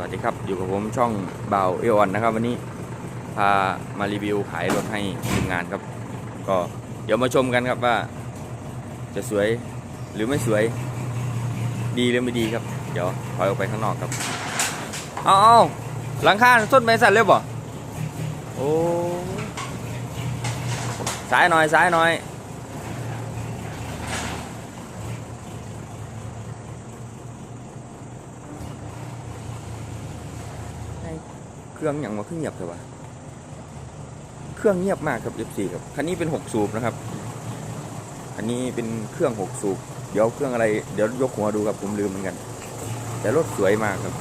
วัสดีครับ อยู่กับผมช่องเบาเอออนนะครับ วันนี้พามารีวิวขายรถให้ทีมงานครับ ก็เดี๋ยวมาชมกันครับว่า จะสวยหรือไม่สวย ดีหรือไม่ดีครับ เดี๋ยวถอยออกไปข้างนอกครับเอาเอาหลังคาส้นไม้สั่นเลยบ่โอ้สายหน่อยสายหน่อย เครื่องอย่างมาเครื่องเงียบเลยวะเครื่องเงียบมากครับ F4 ครับคันนี้เป็น6สูบนะครับ อันนี้เป็นเครื่อง6สูบเดี๋ยวเครื่องอะไรเดี๋ยวยกหัวดูครับผมลืมเหมือนกัน แต่รถสวยมากครับ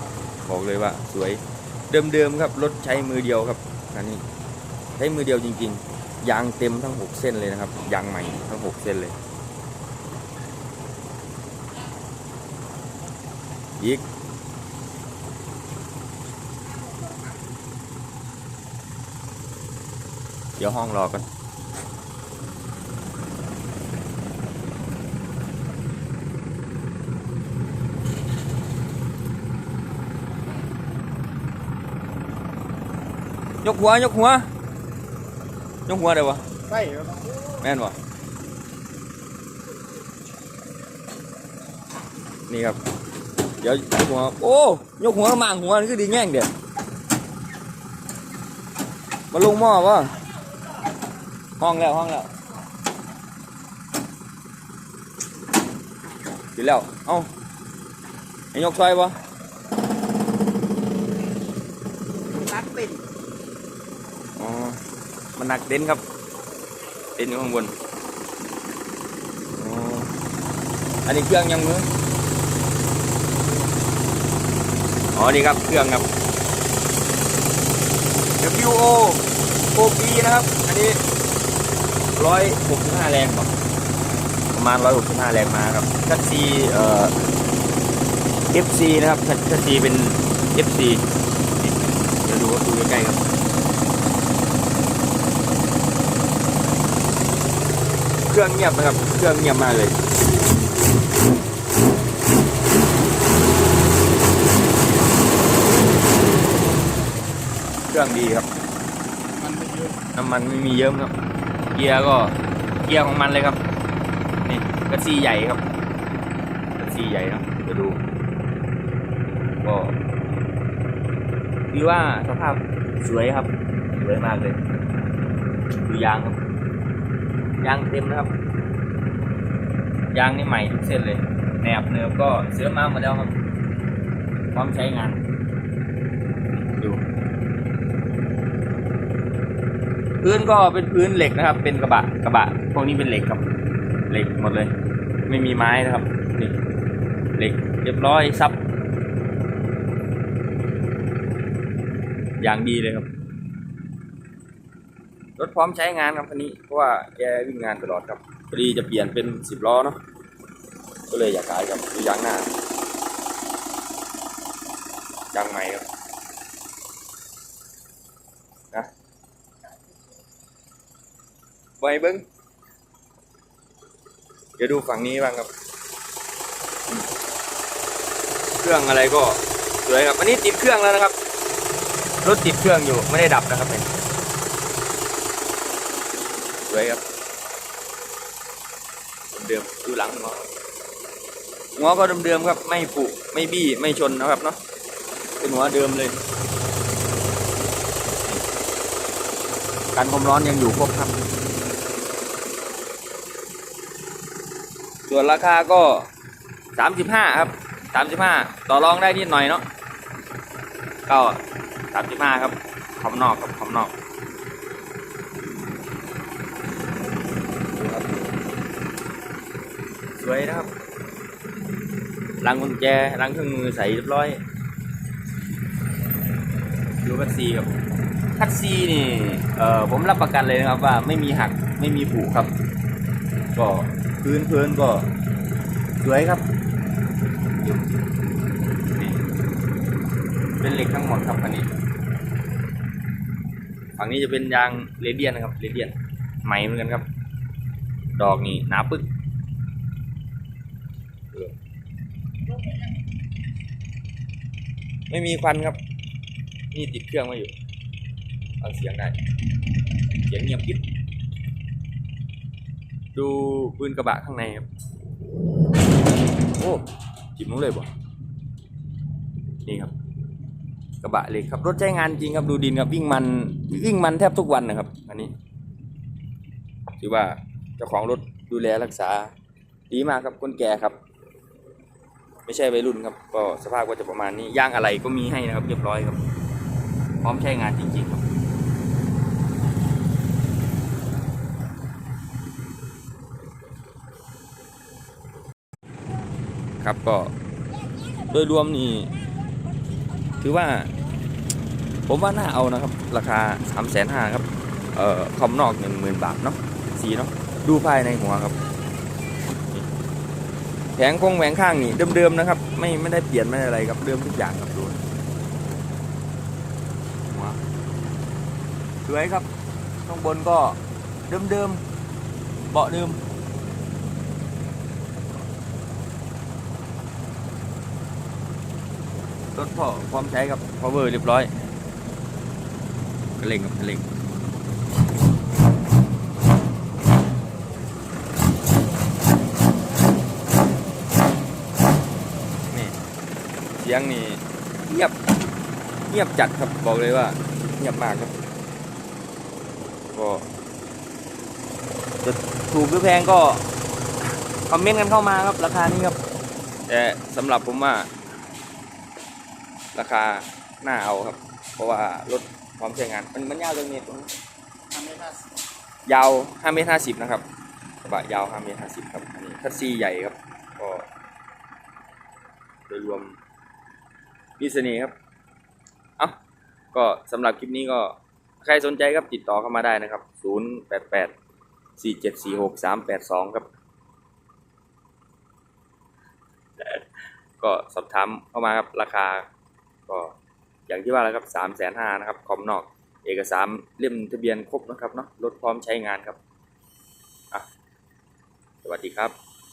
บอกเลยว่าสวยเดิมๆครับรถใช้มือเดียวครับคันนี้ใช้มือเดียวจริง ๆ ยางเต็มทั้ง6เส้นเลยนะครับยางใหม่ทั้ง6เส้นเลยอีก เดี๋ยวห้องรอกันยกหัวยกหัวยกหัวได้ปะใช่ครับแม่นปะนี่ครับ เดี๋ยวยกหัว โอ้ยกหัวมางหัวนี่คือดีแง่งเด็ดมาลงหม้อปะ ห้องแล้วห้องแล้วดีแล้ว เอ้าไอ้ยกซอยปะรักเป็นอ๋อ มันหนักเด่นครับ เด่นอยู่ข้างบนอ๋ออันนี้เครื่องยังมืออ๋อ นี่ครับ เครื่องครับ WO OP นะครับ อันนี้ ร้อยหกสิบห้าแรงป่ะประมาณร้อยหกสิบห้าแรงมาครับคัตซีเอ่อ FC นะครับคัตคัตซีเป็น FC นี่เดี๋ยวดูดูใกล้ๆครับเครื่องเงียบนะครับเครื่องเงียบมากเลยเครื่องดีครับมันไม่เยอะน้ำมันไม่มีเยิ้มครับ เกียร์ก็เกียร์ของมันเลยครับ นี่กระซีใหญ่ครับกระซีใหญ่ครับเดี๋ยวดูก็คือว่าสภาพสวยครับ สวยมากเลย ดูยางครับ ยางเต็มนะครับ ยางนี่ใหม่ทุกเส้นเลยแหนบเนิบก็เสื้อมาหมดแล้วครับ พร้อมใช้งาน ดู พื้นก็เป็นพื้นเหล็กนะครับ เป็นกระบะกระบะพวกนี้เป็นเหล็กครับ เหล็กหมดเลย ไม่มีไม้นะครับนี่เหล็กเรียบร้อยซับ อย่างดีเลยครับ รถพร้อมใช้งานครับคันนี้เพราะว่าแกวิ่งงานตลอดครับพอดีจะเปลี่ยนเป็นสิบล้อเนาะก็เลยอยากขายครับดูยางหน้ายางใหม่ครับ นะ ไว้เบิ้งเดี๋ยวดูฝั่งนี้บ้างครับ เครื่องอะไรก็สวยครับอันนี้ติดเครื่องแล้วนะครับ รถติดเครื่องอยู่ไม่ได้ดับนะครับเนี่ยสวยครับเดิมดูหลังงอหัวก็เดิมๆครับไม่ปุไม่บี้ไม่ชนนะครับเนาะเป็นหัวเดิมเลยการความร้อนยังอยู่ครบครับ ส่วนราคาก็สามสิบห้าครับสามสิบห้าต่อรองได้นิดหน่อยเนาะก็สามสิบห้าครับขอบนอกครับขอบนอกสวยนะครับลังกุญแจลังเครื่องมือใส่เรียบร้อยดูคัตซีครับคัตซีนี่เอ่อผมรับประกันเลยนะครับว่าไม่มีหักไม่มีผุครับ ก็ พื้นพื้นก็สวยครับ เป็นเหล็กทั้งหมดครับคันนี้ฝั่งนี้จะเป็นยางเรเดียนนะครับเรเดียนใหม่เหมือนกันครับ ดอกนี่หนาปึ๊กเไม่มีควันครับ นี่ติดเครื่องมาอยู่เอาเสียงได้ เสียงเงียบกริบ ดูปืนกระบะข้างในครับ โอ้จิบน้องเลยบ่นี่ครับ กระบะเหล็กครับ รถใช้งานจริงครับดูดินครับวิ่งมันวิ่งมันแทบทุกวันนะครับ อันนี้ถือว่าเจ้าของรถดูแลรักษา ดีมากครับคนแก่ครับ ไม่ใช่วัยรุ่นครับ ก็สภาพก็จะประมาณนี้ย่างอะไรก็มีให้นะครับ เรียบร้อยครับ พร้อมใช้งานจริงๆ ครับครับ ก็โดยรวมนี่ถือว่า ผมว่าน่าเอานะครับ ราคาสามแสนห้าครับ เอ่อคอมนอกหนึ่งหมื่นบาทเนาะสีเนาะดูภายในหัวครับแผงคงแหวงข้างนี่เดิมๆนะครับ ไม่ไม่ได้เปลี่ยนไม่อะไรครับเดิมทุกอย่างครับดูหัวสวยครับข้างบนก็เดิมๆเบาะเดิม รถพ่อพร้อมใช้ครับ power เรียบร้อยกระเล่งครับกระเล่งนี่เสียงนี่เงียบเงียบจัดครับบอกเลยว่าเงียบมากครับก็จะถูกหรือแพงก็คอมเมนต์กันเข้ามาครับราคานี้ครับแต่สำหรับผมว่า ราคาน่าเอาครับ เพราะว่ารถพร้อมใช้งาน มันมันยาวจังเมตรทำให้ถ้ายาว5เมตร50นะครับกระบะยาว5เมตร50ครับอันนี้คัสซีใหญ่ครับ ก็โดยรวมมีเสน่ห์ครับ เอ้า ก็สำหรับคลิปนี้ก็ใครสนใจครับติดต่อเข้ามาได้นะครับ 088 4746 382 ครับ ก็สอบถามเข้ามาครับราคา ก็อย่างที่ว่าแล้วครับสามแสนห้านะครับคอมนอก เอกสารเล่มทะเบียนครบนะครับเนาะรถพร้อมใช้งานครับอะสวัสดีครับ